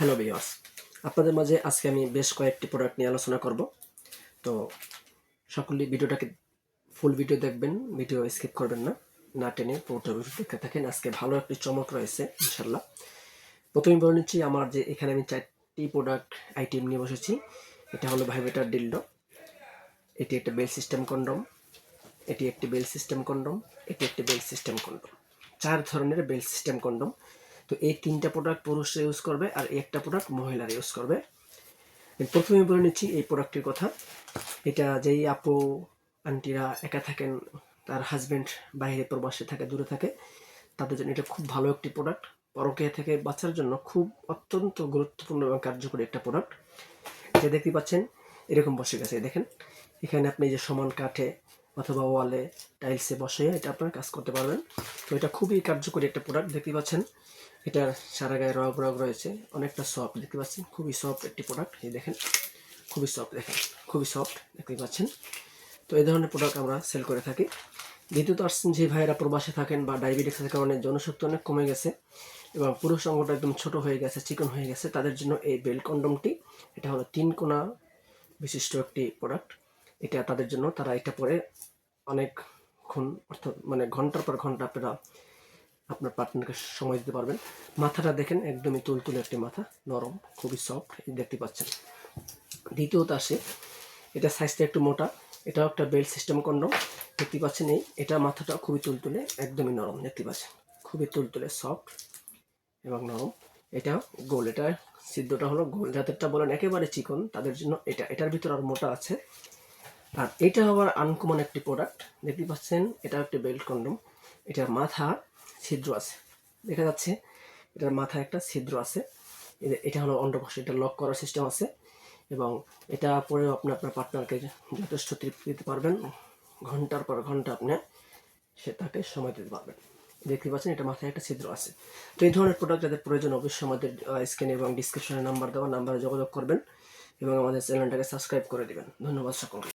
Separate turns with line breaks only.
Hello viewers আপনাদের মাঝে আজকে আমি বেশ কয়েকটি প্রোডাক্ট নিয়ে আলোচনা করব। তো সকলেই ভিডিওটাকে ফুল ভিডিও দেখবেন ভিডিও স্কিপ করবেন না। না টেনে পুরোটা ভিডিও দেখতে থাকেন। আজকে ভালো একটি চমক রয়েছে ইনশাল্লাহ প্রথমে বলে নিচ্ছি, আমার যে এখানে আমি চারটি প্রোডাক্ট আইটেম নিয়ে বসেছি, এটা হলো ভাইবেটার ডিল্ডো এটি একটা বেল সিস্টেম কন্ডম এটি একটি বেল সিস্টেম কন্ডম এটি একটি বেল সিস্টেম কন্ডম চার ধরনের বেল সিস্টেম কন্ডম তো এই তিনটা প্রোডাক্ট পুরুষরা ইউজ করবে আর একটা প্রোডাক্ট মহিলারা ইউজ করবে। প্রথমে বলে নিচ্ছি এই প্রোডাক্টটির কথা। এটা যেই আপু, আন্টিরা একা থাকেন, তার হাজব্যান্ড বাইরে প্রবাসে থাকে, দূরে থাকে, তাদের জন্য এটা খুব ভালো একটি প্রোডাক্ট পরকীয়া থেকে বাঁচার জন্য খুব অত্যন্ত গুরুত্বপূর্ণ এবং কার্যকরী একটা প্রোডাক্ট এটা দেখতে পাচ্ছেন, এরকম বসে গেছে দেখেন। এখানে আপনি যে সমান কাঠে অথবা ওয়ালে টাইলসে বসে এটা আপনার কাজ করতে পারবেন। তো এটা খুবই কার্যকরী একটা প্রোডাক্ট দেখতে পাচ্ছেন? এটার সারা গায়ে রগ রগ রয়েছে, অনেকটা সফট দেখতে পাচ্ছেন? খুবই সফট একটি প্রোডাক্ট এই দেখেন। খুবই সফট দেখেন। খুবই সফট দেখতে পাচ্ছেন? তো এই ধরনের প্রোডাক্ট আমরা সেল করে থাকি। দ্বিতীয়ত আসছেন যে ভাইয়েরা প্রবাসে থাকেন বা ডায়াবেটিক্সের কারণে জনশক্তি অনেক কমে গেছে এবং পুরুষ অঙ্গটা একদম ছোট হয়ে গেছে, চিকন হয়ে গেছে, তাদের জন্য এই বেল কন্ডমটি, এটা হলো তিন কোনা বিশিষ্ট একটি প্রোডাক্ট এটা তাদের জন্য তারা এটা পরে অনেকক্ষণ, অর্থাৎ মানে ঘণ্টার পর ঘণ্টা আপনারা আপনার পার্টনারকে সময় দিতে পারবেন। মাথাটা দেখেন, একদমই তুলতুলে একটি মাথা, নরম, খুবই সফট দেখতে পাচ্ছেন। দ্বিতীয়ত আসে, এটা সাইজটা একটু মোটা, এটাও একটা বেল্ট সিস্টেম কন্ডম দেখতে পাচ্ছেন এই, এটা মাথাটা খুবই তুলতুলে, একদমই নরম, দেখতে পাচ্ছেন। খুবই তুলতুলে সফট এবং নরম। এটা গোল, এটা সিদ্ধটা হলো গোল। যাদেরটা বলেন একেবারে চিকন, তাদের জন্য এটা, এটার ভিতর আর মোটা আছে। আর এটা আবার আনকমন একটি প্রোডাক্ট দেখতে পাচ্ছেন এটা একটি বেল্ট কন্ডম এটার মাথা ছিদ্র আছে। দেখা যাচ্ছে, এটার মাথায় একটা ছিদ্র আছে। এটা হলো অন্ডকোষ, এটা লক করার সিস্টেম আছে। এবং এটা পরেও আপনি আপনার পার্টনারকে যথেষ্ট তৃপ্তি দিতে পারবেন। ঘণ্টার পর ঘণ্টা আপনি সে তাকে সময় দিতে পারবেন। দেখতে পাচ্ছেন, এটা মাথায় একটা ছিদ্র আছে। তো এই ধরনের প্রোডাক্ট যাদের প্রয়োজন, অবশ্যই আমাদের স্ক্রিনে এবং ডিসক্রিপশনে নাম্বার দেওয়া নাম্বারে যোগাযোগ করবেন এবং আমাদের চ্যানেলটাকে সাবস্ক্রাইব করে দিবেন। ধন্যবাদ সকলকে।